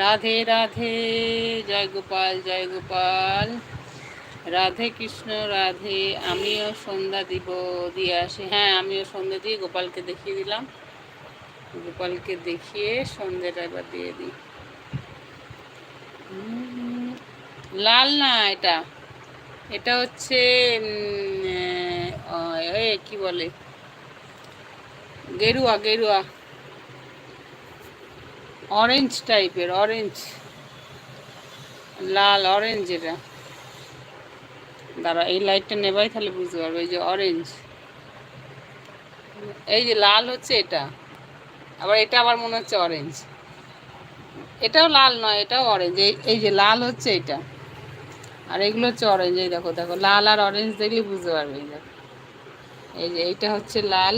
রাধে রাধে, জয় গোপাল জয় গোপাল। রাধে কৃষ্ণ, রাধে, আমিও সন্ধ্যা দিব, দিয়ে আসি। হ্যাঁ আমিও সন্ধ্যা দিয়ে গোপালকে দেখিয়ে দিলাম। গোপালকে দেখিয়ে সন্ধ্যেটা এবার দিয়ে দিই। লাল না এটা? এটা হচ্ছে কি বলে? গেরুয়া গেরুয়া। অরেঞ্জ টাইপের অরেঞ্জ লাল অরেঞ্জ এটা। দাঁড়া, এই লাইটটা নেবাই তাহলে বুঝতে পারবে, এই যে অরেঞ্জ এই যে লাল হচ্ছে এটা। আবার এটা আবার মনে হচ্ছে অরেঞ্জ এটাও লাল নয়, এটাও অরেঞ্জ এই যে লাল হচ্ছে এটা। আর এগুলো হচ্ছে অরেঞ্জ এই দেখো দেখো, লাল আর অরেঞ্জ দেখলে বুঝতে পারবে, এই দেখো। এই যে এইটা হচ্ছে লাল।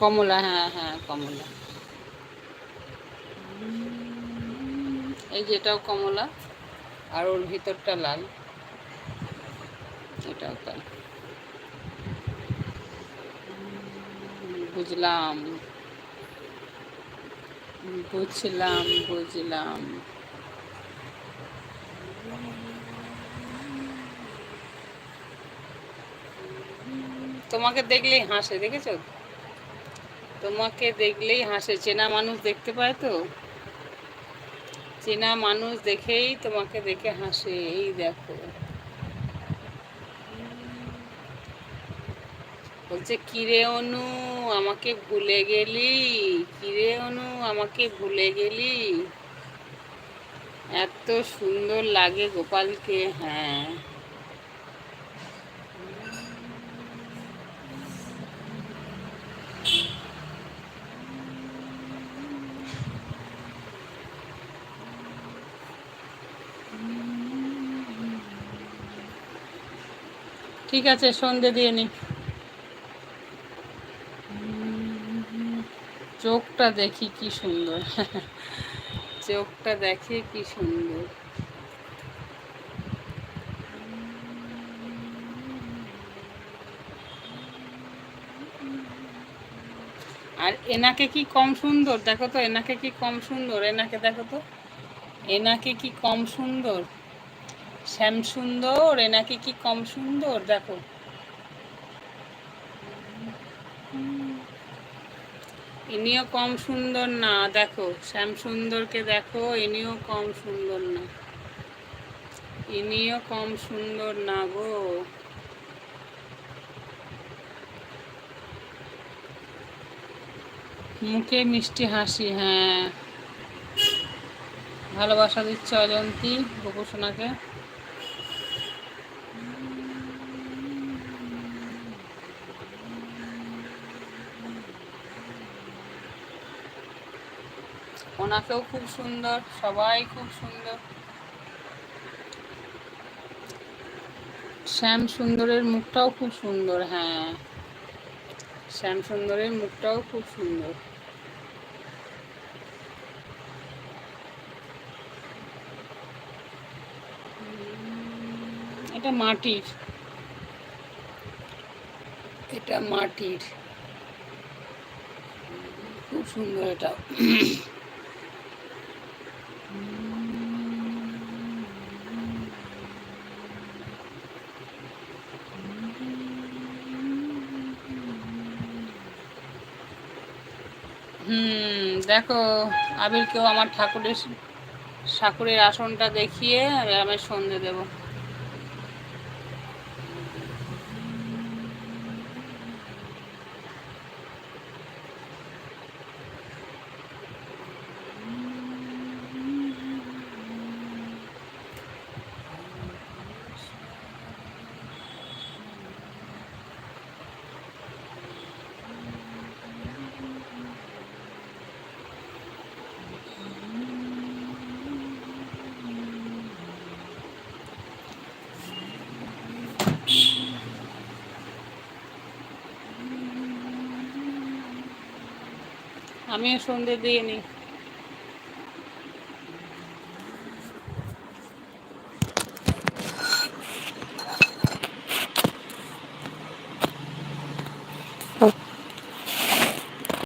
কমলা হ্যাঁ হ্যাঁ কমলা। এই যে এটাও কমলা, আর ওর ভিতরটা লাল। এটাও তাই বুঝলাম। বুঝলাম বুঝলাম। তোমাকে দেখলেই হাসে, দেখেছ? তোমাকে দেখলেই হাসে। চেনা মানুষ দেখতে পায় তো? চেনা মানুষ দেখেই তোমাকে দেখে হাসে, এই দেখো। বলছে, কিরে অনু, আমাকে ভুলে গেলি? কিরে অনু, আমাকে ভুলে গেলি? এত সুন্দর লাগে গোপালকে হ্যাঁ। ঠিক আছে, সন্ধে দিয়ে নি। চোখটা দেখি কি সুন্দর। চোখটা দেখে কি সুন্দর। আর এনাকে কি কম সুন্দর? দেখো তো, এনাকে কি কম সুন্দর? এনাকে দেখো তো। এনাকে কি কম সুন্দর? শ্যাম সুন্দর এনাকে কি কম সুন্দর? দেখো। ইনিও কম সুন্দর না, দেখো। শ্যাম সুন্দরকে দেখো, ইনিও কম সুন্দর না। ইনিও কম সুন্দর না গো। মুখে মিষ্টি হাসি হ্যাঁ। ভালোবাসা দিচ্ছে অজন্তী গোপসোনাকে ওনাকেও খুব সুন্দর, সবাই খুব সুন্দর। শ্যাম সুন্দরের মুখটাও খুব সুন্দর হ্যাঁ। শ্যাম সুন্দরের মুখটাও খুব সুন্দর। এটা মাটির। এটা মাটির। খুব সুন্দর এটা। হুম দেখো আবিরকেও আমার ঠাকুরের ঠাকুরের আসনটা দেখিয়ে আমি সন্ধে দেবো। আমিও সন্ধে দিয়ে নিই।